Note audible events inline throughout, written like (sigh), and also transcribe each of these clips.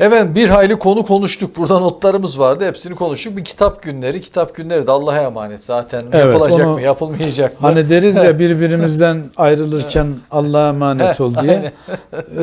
Efendim bir hayli konu konuştuk. Burada notlarımız vardı. Hepsini konuştuk. Bir kitap günleri. Kitap günleri de Allah'a emanet zaten. Evet, Yapılacak onu- mı, yapılmayacak mı? Hani deriz ya (laughs) birbirimizden ayrılırken Allah'a emanet ol diye. (laughs)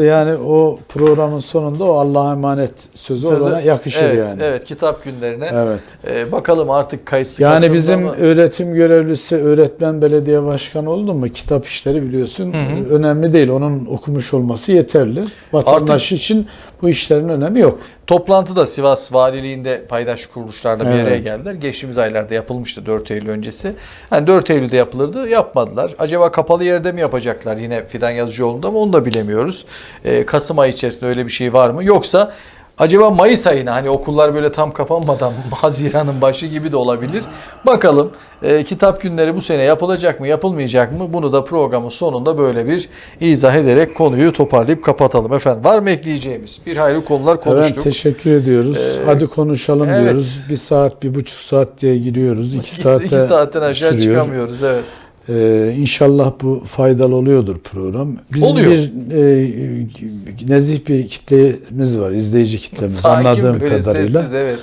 Yani o programın sonunda o Allah'a emanet sözü Sözü- olana yakışır evet, yani. Evet, kitap günlerine. Evet. Ee, bakalım artık kayısı Yani Kasım'da bizim mı? öğretim görevlisi, öğretmen belediye başkanı oldu mu kitap işleri biliyorsun önemli değil. Onun okumuş olması yeterli. Vatandaş için bu işlerin önemi yok. Toplantıda Sivas Valiliğinde paydaş kuruluşlarla bir Evet. araya geldiler. Geçtiğimiz aylarda yapılmıştı 4 Eylül öncesi. Yani 4 Eylül'de yapılırdı. Yapmadılar. Acaba kapalı yerde mi yapacaklar yine Fidan Yazıcıoğlu'nda mı onu da bilemiyoruz. Ee, Kasım ayı içerisinde öyle bir şey var mı? Yoksa acaba Mayıs ayına hani okullar böyle tam kapanmadan (laughs) Haziran'ın başı gibi de olabilir. Bakalım e, kitap günleri bu sene yapılacak mı yapılmayacak mı? Bunu da programın sonunda böyle bir izah ederek konuyu toparlayıp kapatalım efendim. Var mı ekleyeceğimiz? Bir hayli konular konuştuk. Evet teşekkür ediyoruz. Ee, Hadi konuşalım evet. diyoruz. Bir saat, bir buçuk saat diye giriyoruz. İki saate İki saatten aşağı sürüyor. çıkamıyoruz evet. Ee, inşallah bu faydalı oluyordur program. Bizim Oluyor. bir e, nezih bir kitlemiz var, izleyici kitlemiz Sakin anladığım böyle kadarıyla. sessiz evet.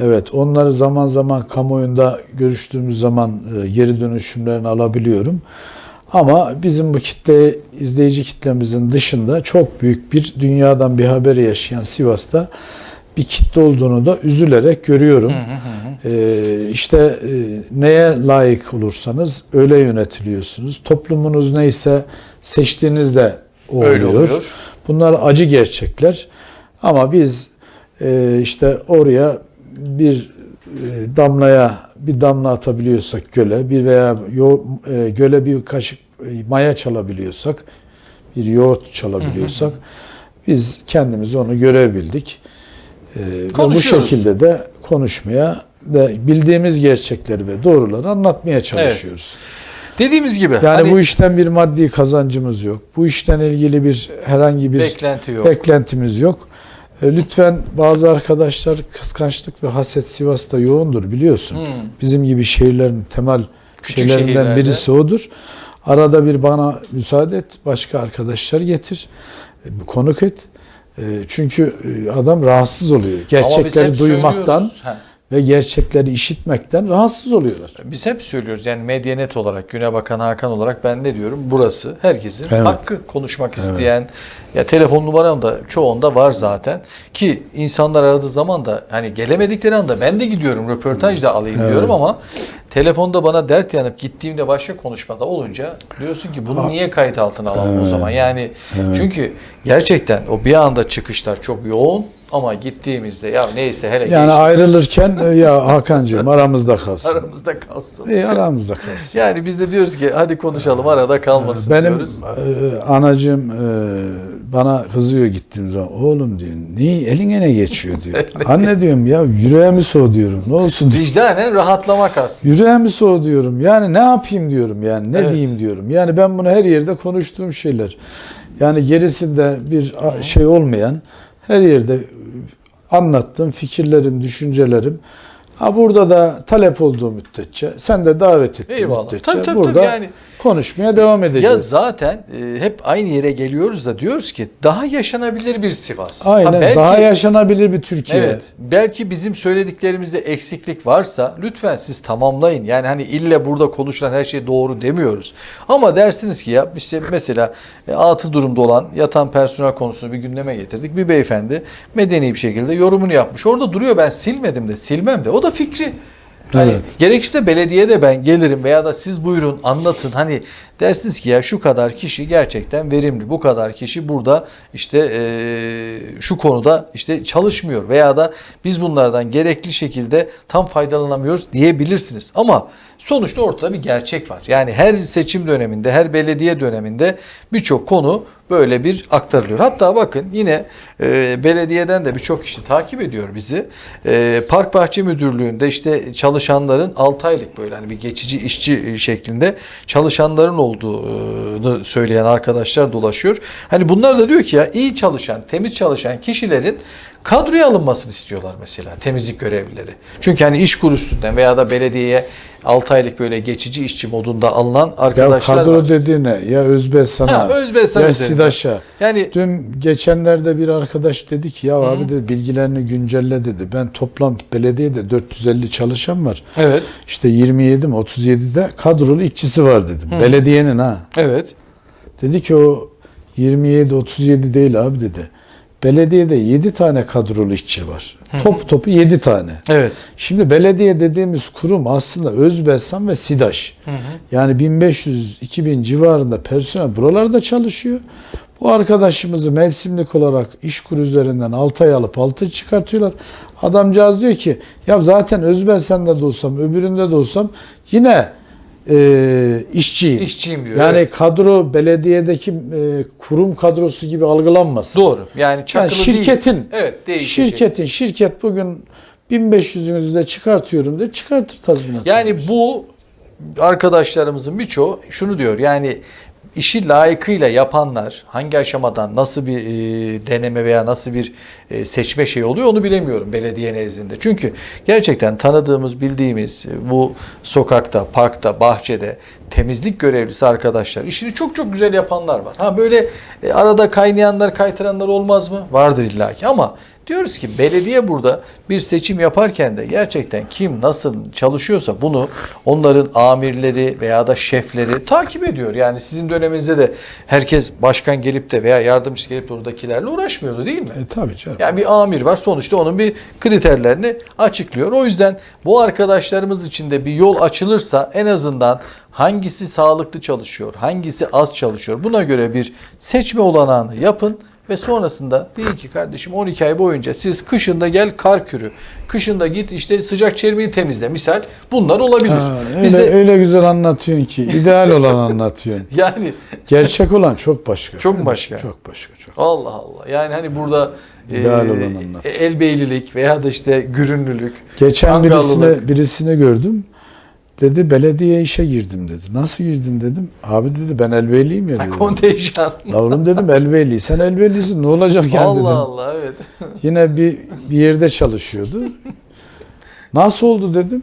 Evet, onları zaman zaman kamuoyunda görüştüğümüz zaman e, geri dönüşümlerini alabiliyorum. Ama bizim bu kitle, izleyici kitlemizin dışında çok büyük bir dünyadan bir haberi yaşayan Sivas'ta bir kitle olduğunu da üzülerek görüyorum. Ee, işte e, neye layık olursanız öyle yönetiliyorsunuz. Toplumunuz neyse seçtiğinizde o Öyle oluyor. oluyor. Bunlar acı gerçekler. Ama biz e, işte oraya bir e, damlaya bir damla atabiliyorsak göle bir veya göle bir kaşık maya çalabiliyorsak bir yoğurt çalabiliyorsak biz kendimiz onu görebildik. E, ve bu şekilde de konuşmaya ve bildiğimiz gerçekleri ve doğruları anlatmaya çalışıyoruz. Dediğimiz gibi Yani hani bu işten bir maddi kazancımız yok. Bu işten ilgili bir herhangi bir beklenti yok. beklentimiz yok. E, Lütfen bazı arkadaşlar kıskançlık ve haset Sivas'ta yoğundur biliyorsun. Hmm. Bizim gibi şehirlerin temel Küçük şeylerinden şehirlerde. birisi odur. Arada bir bana müsaade et, başka arkadaşlar getir, e, konuk et. E, Çünkü adam rahatsız oluyor. Gerçekleri duymaktan söylüyoruz. Ve gerçekleri işitmekten rahatsız oluyorlar. Biz hep söylüyoruz yani Medyanet olarak, Güne Bakan Hakan olarak ben ne diyorum? Burası herkesin Evet. hakkı konuşmak isteyen. Ya telefon numaram da çoğunda var zaten. Ki insanlar aradığı zaman da hani gelemedikleri anda ben de gidiyorum röportaj da alayım Evet. diyorum ama telefonda bana dert yanıp gittiğimde başka konuşmada olunca diyorsun ki bunu niye kayıt altına alalım o Evet. zaman? Yani çünkü gerçekten o bir anda çıkışlar çok yoğun ama gittiğimizde ya neyse hele Yani geçti, ayrılırken e, ya (laughs) Hakan'cığım aramızda kalsın. aramızda kalsın. E, aramızda kalsın. Yani biz de diyoruz ki hadi konuşalım arada kalmasın Benim diyoruz. e, anacığım e, bana kızıyor gittiğim zaman. Oğlum diyor niye eline ne geçiyor diyor. (laughs) Anne diyorum ya yüreğimi soğu diyorum. Ne olsun diyor. Vicdanen rahatlamak aslında. Yüreğimi soğu diyorum. Yani ne yapayım diyorum yani. Ne Evet. diyeyim diyorum. Yani ben bunu her yerde konuştuğum şeyler. Yani gerisinde bir a- şey olmayan her yerde anlattığım fikirlerim, düşüncelerim. Ha burada da talep olduğu müddetçe, sen de davet ettiğin Eyvallah. müddetçe Tabii, tabii, burada tabii yani. Konuşmaya devam edeceğiz. Ya zaten e, hep aynı yere geliyoruz da diyoruz ki daha yaşanabilir bir Sivas. Aynen. Ha, belki- Daha yaşanabilir bir Türkiye. Evet. Belki bizim söylediklerimizde eksiklik varsa lütfen siz tamamlayın. Yani hani ille burada konuşulan her şey doğru demiyoruz. Ama dersiniz ki ya işte mesela e, atıl durumda olan yatan personel konusunu bir gündeme getirdik. Bir beyefendi medeni bir şekilde yorumunu yapmış. Orada duruyor ben silmedim de silmem de. O da fikri. Hani Evet. gerekirse belediyeye de ben gelirim veya da siz buyurun anlatın. Hani dersiniz ki ya şu kadar kişi gerçekten verimli. Bu kadar kişi burada işte eee, şu konuda işte çalışmıyor veya da biz bunlardan gerekli şekilde tam faydalanamıyoruz diyebilirsiniz. Ama sonuçta ortada bir gerçek var. Yani her seçim döneminde, her belediye döneminde birçok konu böyle bir aktarılıyor. Hatta bakın yine e, belediyeden de birçok kişi takip ediyor bizi. E, Park Bahçe Müdürlüğü'nde işte çalışanların 6 aylık böyle hani bir geçici işçi şeklinde çalışanların olduğunu söyleyen arkadaşlar dolaşıyor. Hani bunlar da diyor ki ya iyi çalışan, temiz çalışan kişilerin kadroya alınmasını istiyorlar mesela temizlik görevlileri. Çünkü hani iş kur üstünden veya da belediyeye 6 aylık böyle geçici işçi modunda alınan Ya arkadaşlar kadro var. dediğine ya Özbesan'a Ha, Özbekistan ya üzerinde. Sidaş'a. Yani Dün geçenlerde bir arkadaş dedi ki ya abi dedi bilgilerini güncelle dedi. Ben toplam belediyede 450 çalışan var. evet. İşte 27 mi 37'de kadrolu işçisi var dedim. Belediyenin ha. Evet. Dedi ki o 27 37 değil abi dedi. Belediyede 7 tane kadrolu işçi var. Top topu 7 tane. Evet. Şimdi belediye dediğimiz kurum aslında Özbesan ve SİDAŞ. Yani 1500-2000 civarında personel buralarda çalışıyor. Bu arkadaşımızı mevsimlik olarak iş kuru üzerinden 6 ay alıp 6 çıkartıyorlar. Adamcağız diyor ki ya zaten Özbesan'da da olsam öbüründe de olsam yine e, işçiyim. İşçiyim diyor, Yani evet. kadro belediyedeki e, kurum kadrosu gibi algılanmasın. Doğru. Yani Yani çakılı şirketin değil. Evet, değişecek. şirketin şirket bugün 1500'ünüzü de çıkartıyorum de çıkartır tazminat. Yani bu arkadaşlarımızın birçoğu şunu diyor. Yani işi layıkıyla yapanlar hangi aşamadan nasıl bir e, deneme veya nasıl bir e, seçme şey oluyor onu bilemiyorum belediye nezdinde. Çünkü gerçekten tanıdığımız, bildiğimiz e, bu sokakta, parkta, bahçede temizlik görevlisi arkadaşlar işini çok çok güzel yapanlar var. Ha böyle e, arada kaynayanlar, kaytıranlar olmaz mı? Vardır illaki ama Diyoruz ki belediye burada bir seçim yaparken de gerçekten kim nasıl çalışıyorsa bunu onların amirleri veya da şefleri takip ediyor. Yani sizin döneminizde de herkes başkan gelip de veya yardımcısı gelip de oradakilerle uğraşmıyordu değil mi? E, tabii canım. Yani bir amir var sonuçta onun bir kriterlerini açıklıyor. O yüzden bu arkadaşlarımız için de bir yol açılırsa en azından hangisi sağlıklı çalışıyor, hangisi az çalışıyor buna göre bir seçme olanağını yapın ve sonrasında deyin ki kardeşim 12 ay boyunca siz kışında gel kar kürü, kışında git işte sıcak çermeyi temizle misal bunlar olabilir. Ha, öyle, Bize öyle güzel anlatıyorsun ki ideal olan anlatıyorsun. (laughs) yani Gerçek olan çok başka. Çok başka? Çok başka. Çok. Allah Allah. Yani hani burada İdeal e, olan anlat. elbeylilik veya da işte gürünlülük. Geçen birisini birisini gördüm. Dedi belediye işe girdim dedi. Nasıl girdin dedim. Abi dedi ben elbeyliyim ya dedi. Kontenjan. (laughs) Oğlum dedim elbeyli. Sen elbeylisin ne olacak yani Allah dedim. Allah evet. (laughs) Yine bir, bir yerde çalışıyordu. (laughs) Nasıl oldu dedim.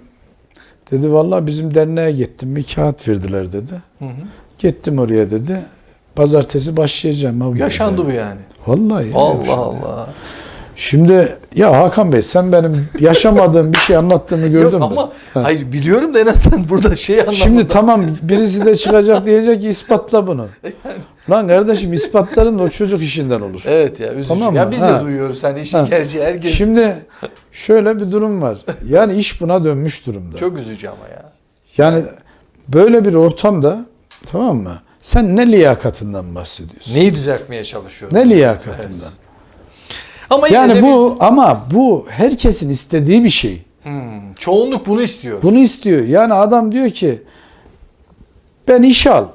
Dedi vallahi bizim derneğe gittim bir kağıt verdiler dedi. Hı hı. Gittim oraya dedi. Pazartesi başlayacağım abi. Yaşandı dedi. bu yani. Vallahi. ya, Allah yaşandı. Allah. Şimdi ya Hakan Bey sen benim yaşamadığım bir şey anlattığımı gördün mü? ama Ha. hayır biliyorum da en azından burada şey anlamında. Şimdi tamam birisi de çıkacak diyecek ki ispatla bunu. Lan kardeşim ispatların o çocuk işinden olur. Evet ya üzücü. Tamam ya mı? biz Ha. de duyuyoruz hani işin Ha. gerçeği herkes. Şimdi şöyle bir durum var. Yani iş buna dönmüş durumda. Çok üzücü ama ya. Yani böyle bir ortamda tamam mı? Sen ne liyakatinden bahsediyorsun? Neyi düzeltmeye çalışıyorum? Ne liyakatinden? Evet. Ama yine Yani de bu biz, ama bu herkesin istediği bir şey. Hmm, çoğunluk bunu istiyor. Bunu istiyor. Yani adam diyor ki ben iş al.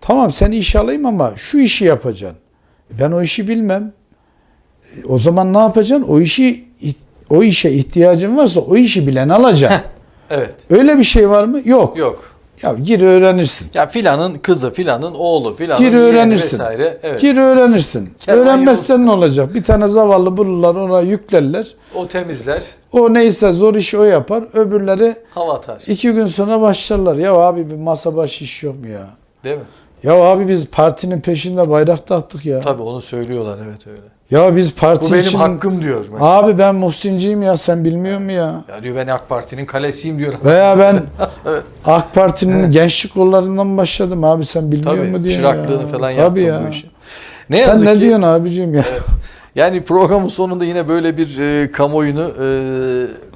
Tamam sen iş alayım ama şu işi yapacaksın. Ben o işi bilmem. E, O zaman ne yapacaksın? O işi o işe ihtiyacın varsa o işi bilen alacaksın. (laughs) Evet. Öyle bir şey var mı? Yok. Yok. Ya gir öğrenirsin. Ya filanın kızı, filanın oğlu, filanın Gir öğrenirsin. vesaire. Evet. Gir öğrenirsin. Kervan Öğrenmezsen ne olacak? Bir tane zavallı bulurlar ona yüklerler. O temizler, O neyse zor işi o yapar. Öbürleri hava atar. iki gün sonra başlarlar. Ya abi bir masa başı iş yok mu ya? Değil mi? Ya abi biz partinin peşinde bayrak taktık ya. Tabii onu söylüyorlar evet öyle. Ya biz parti Bu benim için... hakkım diyor mesela. Abi ben Muhsinciyim ya sen bilmiyor musun ya? Ya diyor ben AK Parti'nin kalesiyim diyor. Veya (laughs) ben (laughs) AK Parti'nin gençlik kollarından başladım abi sen bilmiyor Tabii musun diye çıraklığını ya. falan Tabii yaptım ya. bu işi. Ne Sen yazık ne ki diyorsun abicim ya? (laughs) yani programın sonunda yine böyle bir e, kamuoyunu e,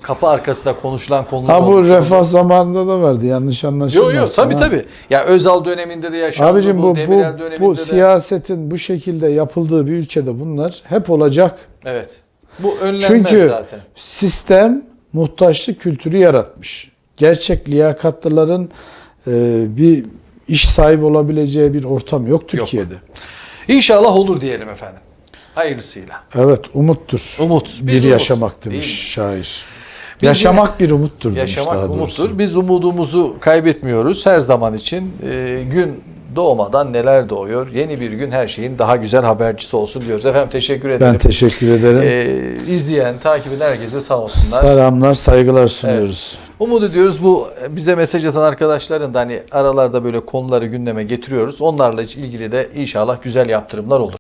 kapı arkasında konuşulan konular Ha bu olmuş. refah zamanında da vardı yanlış anlaşılmasın. Yok yok tabii ha. tabii. Ya Özal döneminde de yaşandı Abicim bu bu, Demirel döneminde bu de. siyasetin bu şekilde yapıldığı bir ülkede bunlar hep olacak. Evet. Bu önlenmez Çünkü zaten. sistem muhtaçlık kültürü yaratmış. Gerçek liyakatlıların e, bir iş sahibi olabileceği bir ortam yok Türkiye'de. İnşallah olur diyelim efendim. Hayırlısıyla. Evet umuttur. Umut. Bir umut. yaşamak demiş mi? şair. Biz yaşamak bir umuttur demiş Yaşamak daha doğrusu. umuttur. Biz umudumuzu kaybetmiyoruz her zaman için. e, gün doğmadan neler doğuyor. Yeni bir gün her şeyin daha güzel habercisi olsun diyoruz. Efendim teşekkür ederim. Ben teşekkür ederim. Ee, izleyen, takip eden herkese sağ olsunlar. Selamlar, saygılar sunuyoruz. Umut ediyoruz bu bize mesaj atan arkadaşların da hani aralarda böyle konuları gündeme getiriyoruz. Onlarla ilgili de inşallah güzel yaptırımlar olur.